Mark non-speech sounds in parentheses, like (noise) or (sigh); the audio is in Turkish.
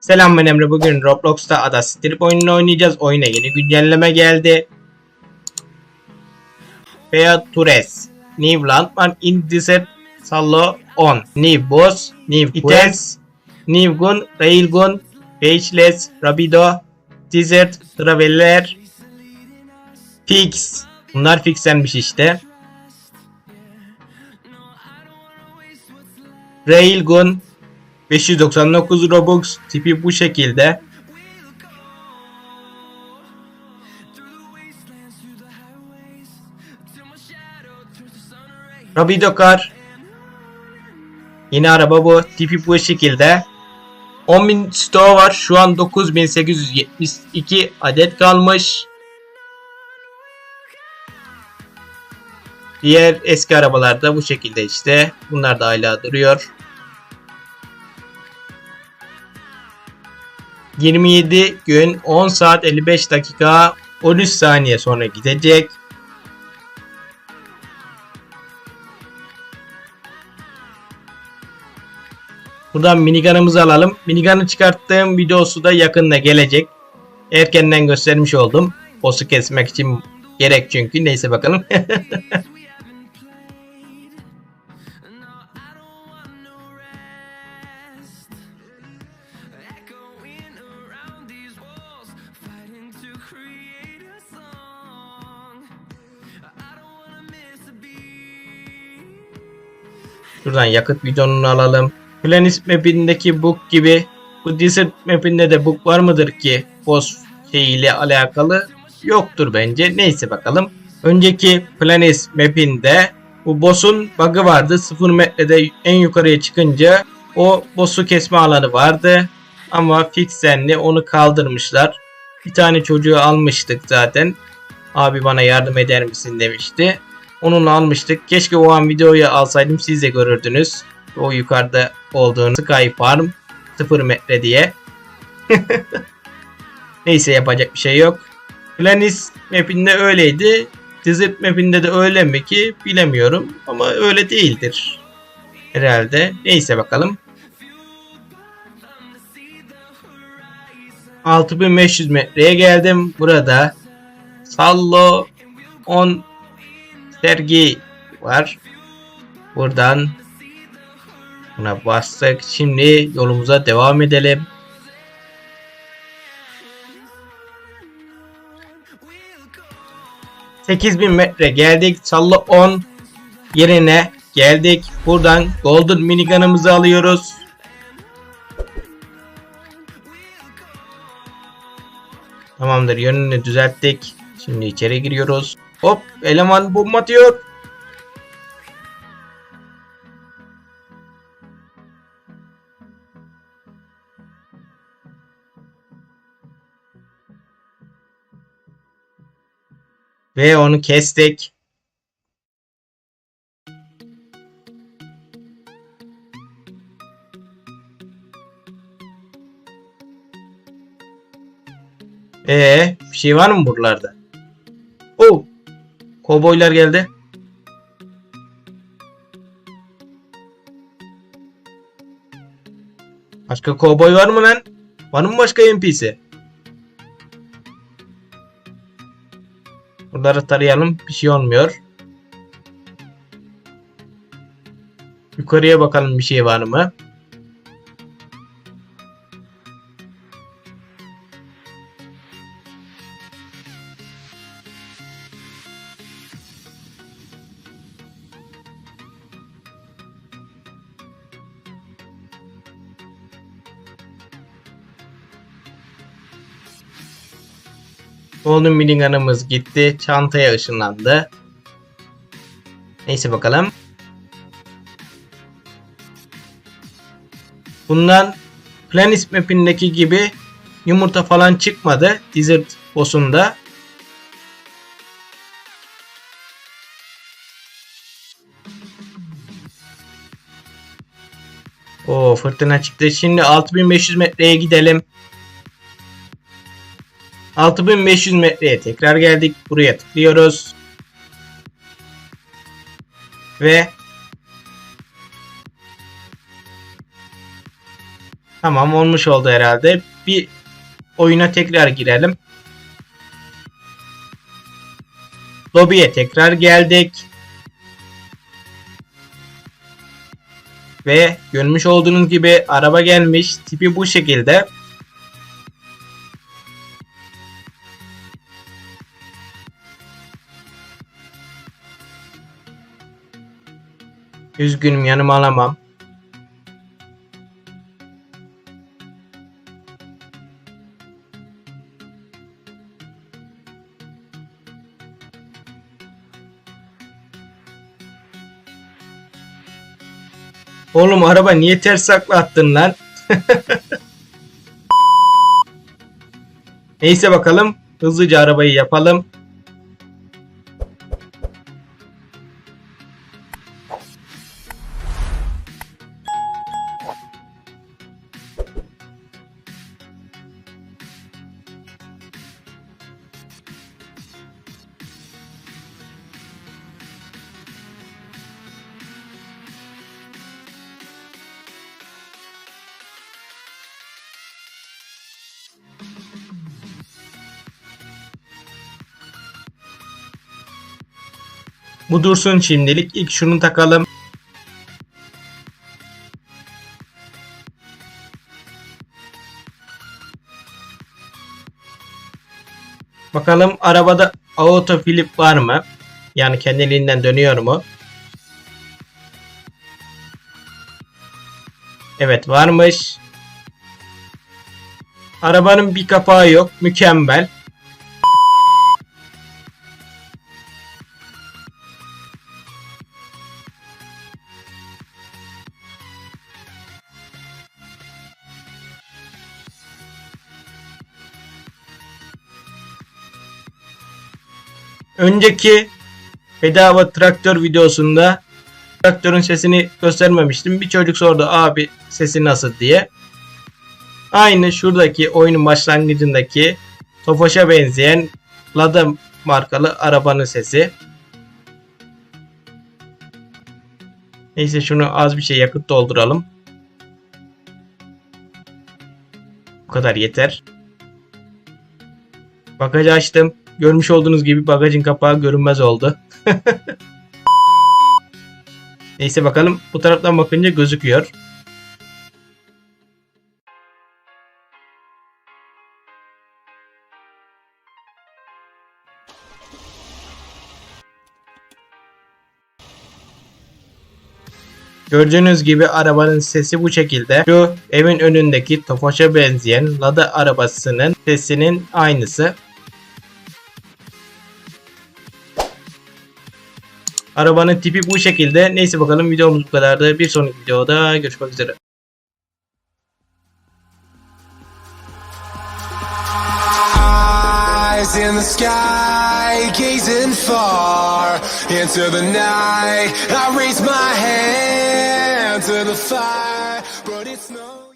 Selam ben Emre. Bugün Roblox'ta Ada Strip oyununu oynayacağız. Oyuna yeni güncelleme geldi. Features. New Landmark in Desert Sallo 10. New Boss. New Quest. New Gun. Railgun. Pageless. Rapido. Desert. Traveler. Fix. Bunlar fixlenmiş işte. Railgun 599 Robux tipi bu şekilde. Rapido Car Yeni araba bu. Tipi bu şekilde. 10.000 stoğu var. Şu an 9872 adet kalmış. Diğer eski arabalar da bu şekilde işte. Bunlar da hala duruyor. 27 gün 10 saat 55 dakika 13 saniye sonra gidecek. Buradan minigun'ımızı alalım. Minigun'ı çıkarttığım videosu da yakında gelecek. Erkenden göstermiş oldum. Boss'u kesmek için gerek çünkü. Neyse bakalım. (laughs) Şuradan yakıt bidonunu alalım. Planet map'indeki book gibi bu desert map'inde de book var mıdır ki boss şeyiyle alakalı? Yoktur bence. Neyse bakalım. Önceki Planet map'inde bu boss'un bug'ı vardı. 0 metrede en yukarıya çıkınca o boss'u kesme alanı vardı. Ama fixenli onu kaldırmışlar. Bir tane çocuğu almıştık zaten. Abi bana yardım eder misin demişti. Onunla almıştık. Keşke o an videoyu alsaydım siz de görürdünüz. O yukarıda olduğunu Sky Farm 0 metre diye. (laughs) Neyse yapacak bir şey yok. Planis map'inde öyleydi. Desert map'inde de öyle mi ki bilemiyorum. Ama öyle değildir. Herhalde. Neyse bakalım. 6500 metreye geldim. Burada Sallo 10 sergi var. Buradan buna bastık. Şimdi yolumuza devam edelim. bin metre geldik. Sallo 10 yerine geldik. Buradan Golden Minigun'ımızı alıyoruz. Tamamdır yönünü düzelttik. Şimdi içeri giriyoruz. Hop eleman bomba atıyor. Ve onu kestik. Ee, bir şey var mı buralarda? Oh! Kovboylar geldi. Başka kovboy var mı lan? Var mı başka NPC? Bunları tarayalım. Bir şey olmuyor. Yukarıya bakalım bir şey var mı? Golden Minigun'ımız gitti. Çantaya ışınlandı. Neyse bakalım. Bundan Planet Map'indeki gibi yumurta falan çıkmadı. Desert boss'unda. O fırtına çıktı. Şimdi 6500 metreye gidelim. 6500 metreye tekrar geldik. Buraya tıklıyoruz. Ve Tamam olmuş oldu herhalde. Bir oyuna tekrar girelim. Lobiye tekrar geldik. Ve görmüş olduğunuz gibi araba gelmiş. Tipi bu şekilde. Üzgünüm yanıma alamam. Oğlum araba niye ters takla attın lan? (laughs) Neyse bakalım. Hızlıca arabayı yapalım. Bu dursun şimdilik. İlk şunu takalım. Bakalım arabada auto flip var mı? Yani kendiliğinden dönüyor mu? Evet varmış. Arabanın bir kapağı yok. Mükemmel. Önceki bedava traktör videosunda traktörün sesini göstermemiştim. Bir çocuk sordu abi sesi nasıl diye. Aynı şuradaki oyunun başlangıcındaki Tofaş'a benzeyen Lada markalı arabanın sesi. Neyse şunu az bir şey yakıt dolduralım. Bu kadar yeter. Bagajı açtım. Görmüş olduğunuz gibi bagajın kapağı görünmez oldu. (laughs) Neyse bakalım bu taraftan bakınca gözüküyor. Gördüğünüz gibi arabanın sesi bu şekilde. Şu evin önündeki Tofaş'a benzeyen Lada arabasının sesinin aynısı. Arabanın tipi bu şekilde. Neyse bakalım videomuz bu kadardı. Bir sonraki videoda görüşmek üzere. Eyes in the sky, gazing far into the night. I raise my hand to the fire.